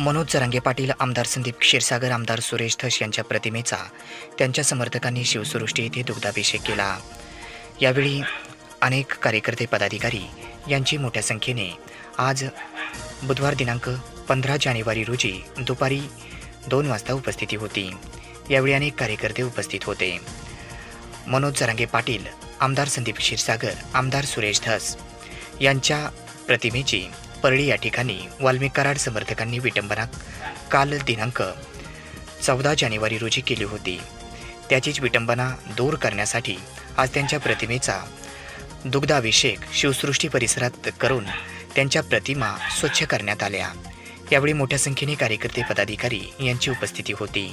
मनोज जरांगे पाटील आमदार संदीप क्षीरसागर आमदार सुरेश धस यांच्या प्रतिमेचा त्यांच्या समर्थकांनी शिवसृष्टी येथे दुग्धाभिषेक केला. यावेळी अनेक कार्यकर्ते पदाधिकारी यांची मोठ्या संख्येने आज बुधवार दिनांक पंधरा जानेवारी रोजी दुपारी दोन वाजता उपस्थिती होती. यावेळी अनेक कार्यकर्ते उपस्थित होते. मनोज जरांगे पाटील आमदार संदीप क्षीरसागर आमदार सुरेश धस यांच्या प्रतिमेची परळी या ठिकाणी वाल्मिक कराड समर्थकांनी विटंबना काल दिनांक चौदा जानेवारी रोजी केली होती त्याचीच विटंबना दूर करण्यासाठी आज त्यांच्या प्रतिमेचा दुग्धाभिषेक शिवसृष्टी परिसरात करून त्यांच्या प्रतिमा स्वच्छ करण्यात आल्या यावेळी मोठ्या संख्येने कार्यकर्ते पदाधिकारी यांची उपस्थिती होती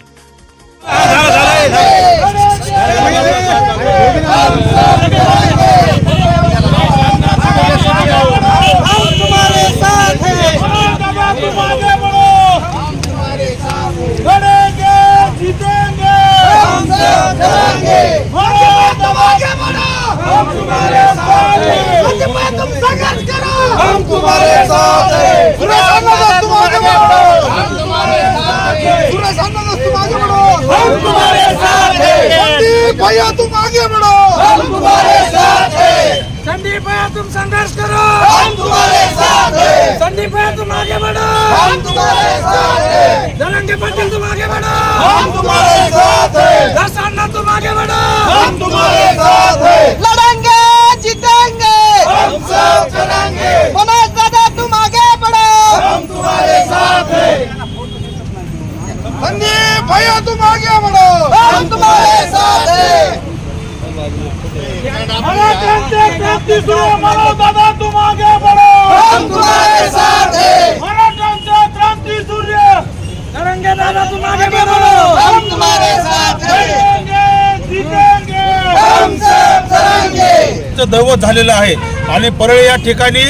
हम तुम्हारे साथ हैं तुम आगे बढ़ो लड़ेंगे जीतेंगे हम सब करेंगे तुम आगे बढ़ो हम तुम्हारे साथ हैं तुम संघर्ष करो हम तुम्हारे साथ हैं सुरेश अन्ना तुम आगे बढ़ो हम तुम्हारे साथ हैं सुरेश अन्ना तुम आगे बढ़ो हम तुम्हारे साथ हैं। संदीप भैया तुम आगे बढ़ो। हम तुम्हारे साथ हैं। संदीप भैया तुम संघर्ष करो हम तुम्हारे साथ हैं संदीप भैया तुम आगे बढ़ो हम तुम्हारे साथ हैं जलंगे पटेल तुम आगे बढ़ो हम तुम्हारे साथ हैं दस अन्ना तुम आगे बढ़ो हम तुम्हारे साथ हैं लड़ेंगे जीतेंगे हम सब चलेंगे मनोज दादा तुम आगे बढ़ो हम तुम्हारे साथ हैं संदीप भैया तुम आगे बढ़ो हम तुम्हारे साथ हैं मला मला दादा तुम आगे बढ़ो हम तुम्हारे साथ हैं। मला क्रांती क्रांती सूर्य. तरंगे दादा तुम आगे बढ़ो हम तुम्हारे साथ हैं। जीतेंगे जीतेंगे. हम सब चलेंगे चं दैवत झालेलं आहे. आणि परळी या ठिकाणी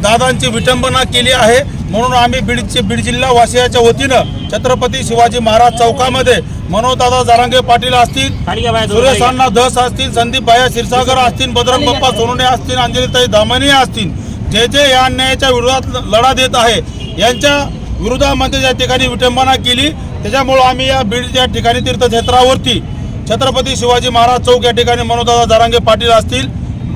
दादांची विटंबना केली आहे. म्हणून आम्ही बीडचे बीड जिल्हा वासियाच्या वतीनं छत्रपती शिवाजी महाराज चौकामध्ये मनोजदादा जरांगे पाटील असतील सुरेश अण्णा धस असतील संदीप भाया क्षीरसागर असतील बजरंग बाप्पा सोनवणे असतील अंजलीताई दामानी असतील जे जे या अन्यायाच्या विरोधात लढा देत आहे यांच्या विरोधामध्ये या ठिकाणी विटंबना केली त्याच्यामुळं आम्ही या बीड या ठिकाणी तीर्थक्षेत्रावरती छत्रपती शिवाजी महाराज चौक या ठिकाणी मनोदादा जरांगे पाटील असतील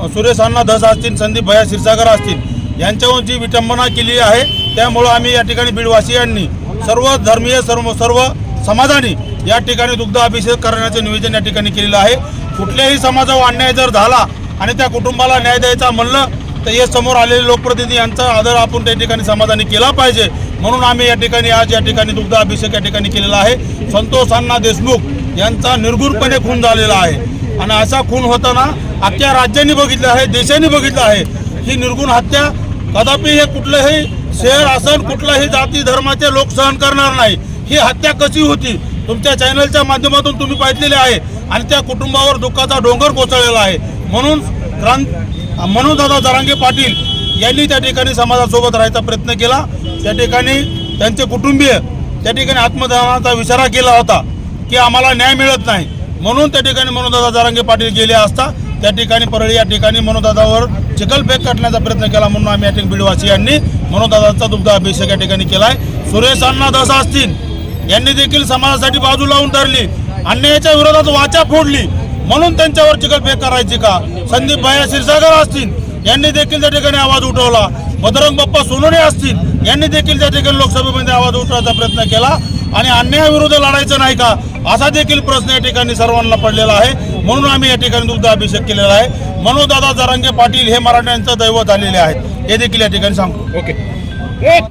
सुरेश अण्णा धस असतील संदीप भैया क्षीरसागर असतील यांच्यावर जी विटंबना केली आहे त्यामुळं आम्ही या ठिकाणी बीडवासियांनी सर्व धर्मीय सर्व सर्व समाजाने या ठिकाणी दुग्ध अभिषेक करण्याचं निवेदन या ठिकाणी केलेलं आहे. कुठल्याही समाजावर अन्याय जर झाला आणि त्या कुटुंबाला न्याय द्यायचा म्हणलं तर हे समोर आलेले लोकप्रतिनिधी यांचा आदर आपण त्या ठिकाणी समाजाने केला पाहिजे. म्हणून आम्ही या ठिकाणी आज या ठिकाणी दुग्ध अभिषेक या ठिकाणी केलेला आहे. संतोष अण्णा देशमुख यांचा निर्गुणपणे खून झालेला आहे. आणि असा खून होताना अख्ख्या राज्यांनी बघितलं आहे देशांनी बघितलं आहे. ही निर्गुण हत्या कदापि हे कुठलंही शहर असन कुठल्याही जाती धर्माचे लोक सहन करणार नाही. ही हत्या कशी होती? तुमच्या चॅनलच्या माध्यमातून तुम्ही पाहिलेले आहे. आणि त्या कुटुंबावर दुःखाचा डोंगर कोसळलेला आहे. म्हणून क्रांत मनोदादा जरांगे पाटील यांनी त्या ठिकाणी समाजासोबत राहायचा प्रयत्न केला. त्या ठिकाणी त्यांचे कुटुंबीय त्या ठिकाणी आत्मदहनाचा विचारा केला होता की आम्हाला न्याय मिळत नाही. म्हणून त्या ठिकाणी मनोदादा जरांगे पाटील गेले असता त्या ठिकाणी परळी या ठिकाणी मनोदादावर चिखलफेक काढण्याचा प्रयत्न केला म्हणून आम्ही या ठिकाणी बिडवासियांनी मनोदादाचा दुग्ध अभिषेक या ठिकाणी केला आहे सुरेशांना दसा असतील. यांनी देखील समाजासाठी बाजू लावून धरली. अन्यायाच्या विरोधात वाचा फोडली. म्हणून त्यांच्यावर चिखलफेक करायची का? संदीप भाया क्षीरसागर असतील. यांनी देखील त्या ठिकाणी आवाज उठवला. बजरंग बाप्पा सोनोने असतील. यांनी देखील त्या ठिकाणी लोकसभेमध्ये आवाज उठवायचा प्रयत्न केला. आणि अन्यायाविरुद्ध लढायचं नाही का? असा देखील प्रश्न या ठिकाणी सर्वांना पडलेला आहे. म्हणून आम्ही या ठिकाणी दुग्ध अभिषेक केलेला आहे. मनोदादा जरांगे पाटील हे मराठ्यांचं दैवत झालेले आहेत. हे देखील या ठिकाणी सांगतो. एक